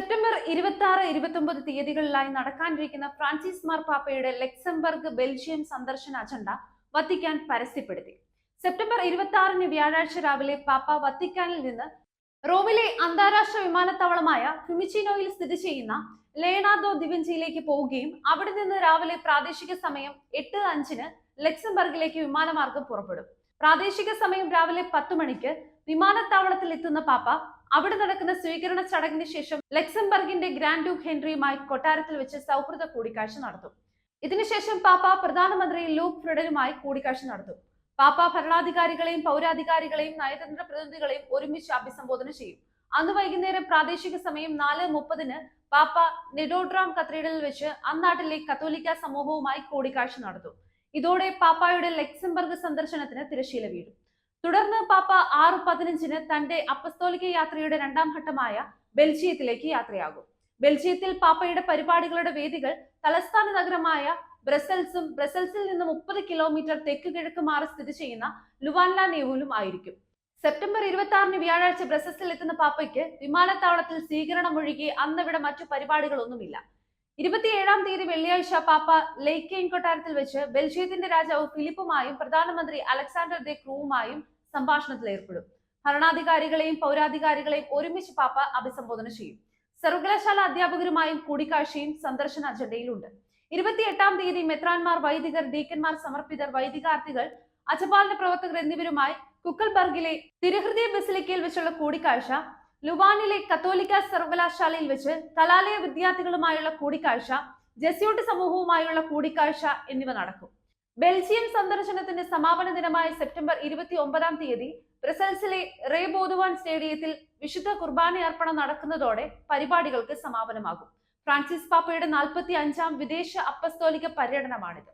September ഇരുപത്തി ആറ് ഇരുപത്തി തീയതികളിലായി നടക്കാനിരിക്കുന്ന ഫ്രാൻസിസ് മാർപ്പാപ്പയുടെ ലക്സംബർഗ് ബെൽജിയം സന്ദർശന അജണ്ട വത്തിക്കാൻ പരസ്യപ്പെടുത്തി. സെപ്റ്റംബർ ഇരുപത്തി ആറിന് വ്യാഴാഴ്ച രാവിലെ പാപ്പ വത്തിക്കാനിൽ നിന്ന് റോമിലെ അന്താരാഷ്ട്ര വിമാനത്താവളമായ ഫിമിച്ചിനോയിൽ സ്ഥിതി ചെയ്യുന്ന ലേണാദോ ദിവിഞ്ചിയിലേക്ക് പോവുകയും അവിടെ നിന്ന് രാവിലെ പ്രാദേശിക സമയം എട്ട് അഞ്ചിന് ലക്സംബർഗിലേക്ക് വിമാനമാർഗം പുറപ്പെടും. പ്രാദേശിക സമയം രാവിലെ പത്ത് മണിക്ക് വിമാനത്താവളത്തിൽ എത്തുന്ന പാപ്പ അവിടെ നടക്കുന്ന സ്വീകരണ ചടങ്ങിന് ശേഷം ലക്സംബർഗിന്റെ ഗ്രാൻഡ് ഡ്യൂക്ക് ഹെൻറിയുമായി കൊട്ടാരത്തിൽ വെച്ച് സൗഹൃദ കൂടിക്കാഴ്ച നടത്തും. ഇതിനുശേഷം പാപ്പ പ്രധാനമന്ത്രി ലൂക്ക് ഫ്രിഡനുമായി കൂടിക്കാഴ്ച നടത്തും. പാപ്പ ഭരണാധികാരികളെയും പൗരാധികാരികളെയും നയതന്ത്ര പ്രതിനിധികളെയും ഒരുമിച്ച് അഭിസംബോധന ചെയ്യും. അന്ന് വൈകുന്നേരം പ്രാദേശിക സമയം നാല് മുപ്പതിന് പാപ്പ നെഡോഡ്രാം കത്തീഡ്രലിൽ വെച്ച് അന്നാട്ടിലെ കത്തോലിക്ക സമൂഹവുമായി കൂടിക്കാഴ്ച നടത്തും. ഇതോടെ പാപ്പായുടെ ലക്സംബർഗ് സന്ദർശനത്തിന് തിരശീല വീഴും. തുടർന്ന് പാപ്പ ആറ് പതിനഞ്ചിന് തന്റെ അപ്പസ്തോലിക യാത്രയുടെ രണ്ടാം ഘട്ടമായ ബെൽജിയത്തിലേക്ക് യാത്രയാകും. ബെൽജിയത്തിൽ പാപ്പയുടെ പരിപാടികളുടെ വേദികൾ തലസ്ഥാന നഗരമായ ബ്രസൽസും ബ്രസൽസിൽ നിന്ന് മുപ്പത് കിലോമീറ്റർ തെക്ക് കിഴക്ക് മാറി സ്ഥിതി ചെയ്യുന്ന ലുവാൻല നേവൂലും ആയിരിക്കും. സെപ്റ്റംബർ ഇരുപത്തി ആറിന് വ്യാഴാഴ്ച ബ്രസൽസിൽ എത്തുന്ന പാപ്പയ്ക്ക് വിമാനത്താവളത്തിൽ സ്വീകരണം ഒഴികെ അന്നിവിടെ മറ്റു പരിപാടികളൊന്നുമില്ല. ഇരുപത്തിയേഴാം തീയതി വെള്ളിയാഴ്ച പാപ്പ ലെയ്ക്കെയിൻ കൊട്ടാരത്തിൽ വെച്ച് ബെൽജിയത്തിന്റെ രാജാവ് ഫിലിപ്പുമായും പ്രധാനമന്ത്രി അലക്സാണ്ടർ ദെ ക്രൂവുമായും സംഭാഷണത്തിൽ ഏർപ്പെടും. ഭരണാധികാരികളെയും പൗരാധികാരികളെയും ഒരുമിച്ച് പാപ്പ അഭിസംബോധന ചെയ്യും. സർവകലാശാല അധ്യാപകരുമായും കൂടിക്കാഴ്ചയും സന്ദർശന അജണ്ടയിലുണ്ട്. ഇരുപത്തിയെട്ടാം തീയതി മെത്രാൻമാർ വൈദികർ ഡീക്കന്മാർ സമർപ്പിതർ വൈദികാർത്ഥികൾ അജപാലന പ്രവർത്തകർ എന്നിവരുമായി കുക്കൽബർഗിലെ തിരുഹൃദയ ബസിലിക്കയിൽ വെച്ചുള്ള കൂടിക്കാഴ്ച ലുവാനിലെ കത്തോലിക്ക സർവകലാശാലയിൽ വെച്ച് കലാലയ വിദ്യാർത്ഥികളുമായുള്ള കൂടിക്കാഴ്ച ജെസ്യൂട്ട് സമൂഹവുമായുള്ള കൂടിക്കാഴ്ച എന്നിവ നടക്കും. ബെൽജിയം സന്ദർശനത്തിന്റെ സമാപന ദിനമായ സെപ്റ്റംബർ ഇരുപത്തി ഒമ്പതാം തീയതി ബ്രസൽസിലെ റേ ബോധുവാൻ സ്റ്റേഡിയത്തിൽ വിശുദ്ധ കുർബാന അർപ്പണം നടക്കുന്നതോടെ പരിപാടികൾക്ക് സമാപനമാകും. ഫ്രാൻസിസ് പാപ്പയുടെ നാൽപ്പത്തി അഞ്ചാം വിദേശ അപ്പസ്തോലിക പര്യടനമാണിത്.